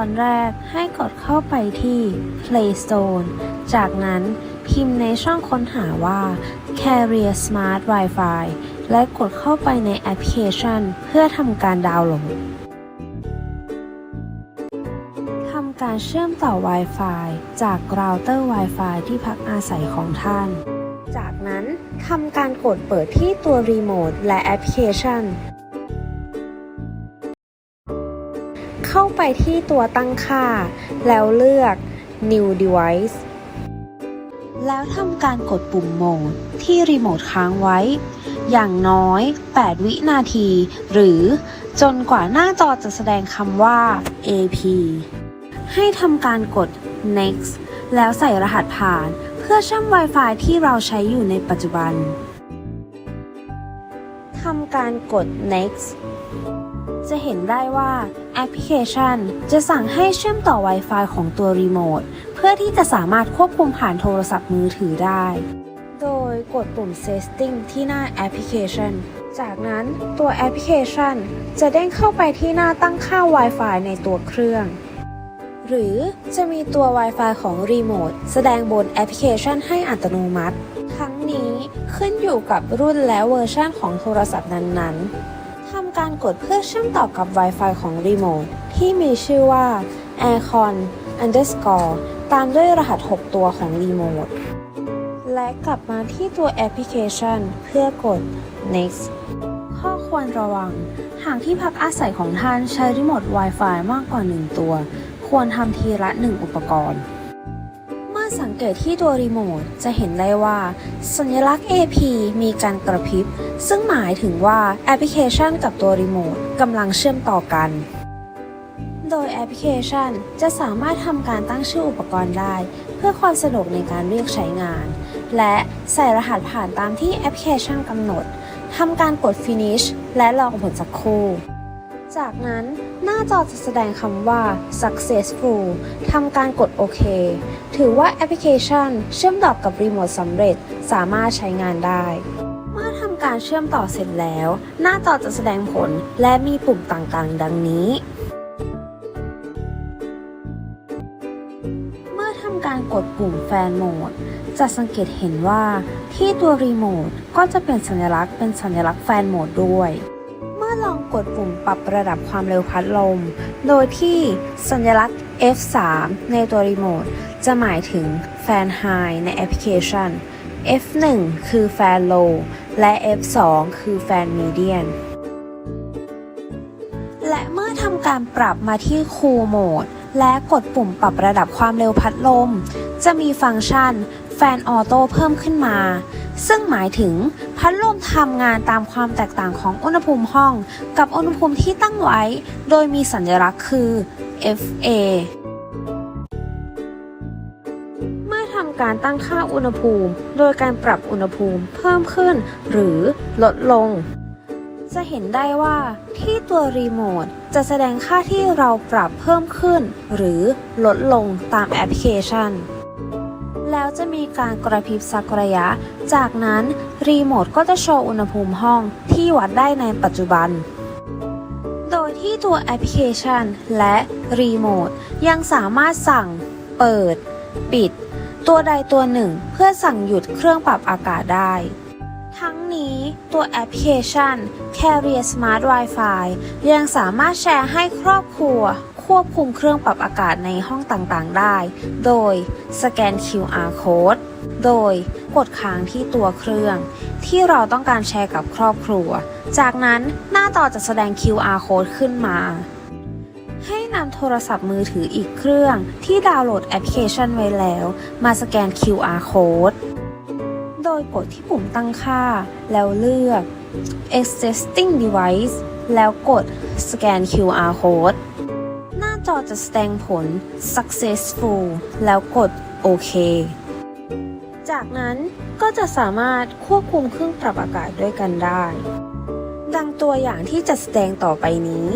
อนแรกให้กดเข้าไปที่ Play Store จากนั้นพิมพ์ในช่องค้นหาว่า Carrier Smart Wi-Fi และกดเข้าไปในแอปพลิเคชัน เพื่อทำการดาวน์โหลดทำการเชื่อมต่อ Wi-Fi จากเราเตอร์ Wi-Fi ที่พักอาศัยของท่าน จากนั้นทำการกดเปิดที่ตัวรีโมทและแอปพลิเคชัน เข้าไปที่ตัวตั้งค่า แล้วเลือก New Device แล้วทำการกดปุ่มโหมดที่รีโมทค้างไว้ อย่างน้อย 8 วินาที หรือจนกว่าหน้าจอจะแสดงคำว่า AP ให้ทำการกด next แล้วใส่รหัสผ่าน เพื่อเชื่อม Wi-Fi ที่เราใช้อยู่ในปัจจุบัน ทำการกด next จะเห็นได้ว่า แอปพลิเคชัน จะสั่งให้เชื่อมต่อ Wi-Fi ของตัวรีโมทเพื่อที่จะสามารถควบคุมผ่านโทรศัพท์มือถือได้ โดยกดปุ่ม Setting ที่หน้าแอปพลิเคชัน จากนั้นตัวแอปพลิเคชัน จะเด้งเข้าไปที่หน้าตั้งค่า Wi-Fi ในตัวเครื่อง หรือจะมีตัว Wi-Fi ของรีโมทแสดงบนแอปพลิเคชันให้อัตโนมัติ ทั้งนี้ขึ้นอยู่กับรุ่นและเวอร์ชันของโทรศัพท์นั้นๆ การกดเพื่อเชื่อมต่อกับ Wi-Fi ของรีโมทที่มีชื่อว่า aircon underscore ตามด้วยรหัส 6 ตัวของรีโมท และกลับมาที่ตัวแอปพลิเคชันเพื่อกด next ข้อควรระวัง หากที่พักอาศัยของท่านใช้รีโมท Wi-Fi มากกว่า 1 ตัว ควรทำทีละ 1 อุปกรณ์ อสังเกตที่ตัวรีโมทจะเห็นได้ว่า สัญลักษณ์ AP มีการกระพริบ ซึ่งหมายถึงว่าแอปพลิเคชันกับตัวรีโมทกำลังเชื่อมต่อกัน โดยแอปพลิเคชันจะสามารถทำการตั้งชื่ออุปกรณ์ได้ เพื่อความสะดวกในการเรียกใช้งาน และใส่รหัสผ่านตามที่แอปพลิเคชันกำหนดทำการกด finish และรอผลสักครู่จากนั้นหน้าจอจะแสดงคำว่า successful ทำการกดโอเค ถือว่าแอปพลิเคชัน เชื่อมต่อกับรีโมทสำเร็จสามารถใช้งานได้ เมื่อทำการเชื่อมต่อเสร็จแล้ว หน้าจอจะแสดงผลและมีปุ่มต่างๆ ดังนี้ เมื่อทำการกดปุ่มแฟนโหมด จะสังเกตเห็นว่าที่ตัวรีโมทก็จะเป็นสัญลักษณ์เป็นสัญลักษณ์แฟนโหมดด้วยเมื่อลองกดปุ่มปรับระดับความเร็วพัดลม โดยที่สัญลักษณ์ F3 ในตัวรีโมทจะหมายถึงแฟนไฮในแอปพลิเคชัน F1 คือแฟนโลและ F2 คือแฟนมีเดียนและเมื่อทำการปรับมาที่คูลโหมด และกดปุ่มปรับระดับความเร็วพัดลม จะมีฟังก์ชัน แฟนออโต้เพิ่มขึ้นมา ซึ่งหมายถึงพัดลมทำงานตามความแตกต่างของอุณหภูมิห้อง กับอุณหภูมิที่ตั้งไว้ โดยมีสัญลักษณ์คือ FA เมื่อทำการตั้งค่าอุณหภูมิ โดยการปรับอุณหภูมิเพิ่มขึ้น หรือลดลง จะเห็นได้ว่าที่ตัวรีโมทจะแสดงค่าที่เราปรับเพิ่มขึ้น หรือลดลงตามแอปพลิเคชัน แล้วจะมีการกระพริบสักระยะ จากนั้นรีโมทก็จะโชว์อุณหภูมิห้องที่วัดได้ในปัจจุบัน โดยที่ตัวแอปพลิเคชันและรีโมทยังสามารถสั่ง เปิด ปิด ตัวใดตัวหนึ่งเพื่อสั่งหยุดเครื่องปรับอากาศได้ทั้งนี้ตัวแอปพลิเคชัน Carrier Smart Wi-Fi ยังสามารถแชร์ให้ครอบครัว ควบคุมเครื่องปรับอากาศในห้องต่างๆ ได้ โดยสแกน QR code โดยกดค้างที่ตัวเครื่อง ที่เราต้องการแชร์กับครอบครัว จากนั้นหน้าจอจะแสดง QR code ขึ้นมา ให้นำโทรศัพท์มือถืออีกเครื่อง ที่ดาวน์โหลดแอปพลิเคชันไว้แล้ว มาสแกน QR code โดยกดที่ปุ่มตั้งค่า แล้วเลือก existing device แล้วกดสแกน QR code าจอจะแสดงผล successful แล้วกดโอเค จากนั้นก็จะสามารถควบคุมเครื่องปรับอากาศด้วยกันได้ ดังตัวอย่างที่จะแสดงต่อไปนี้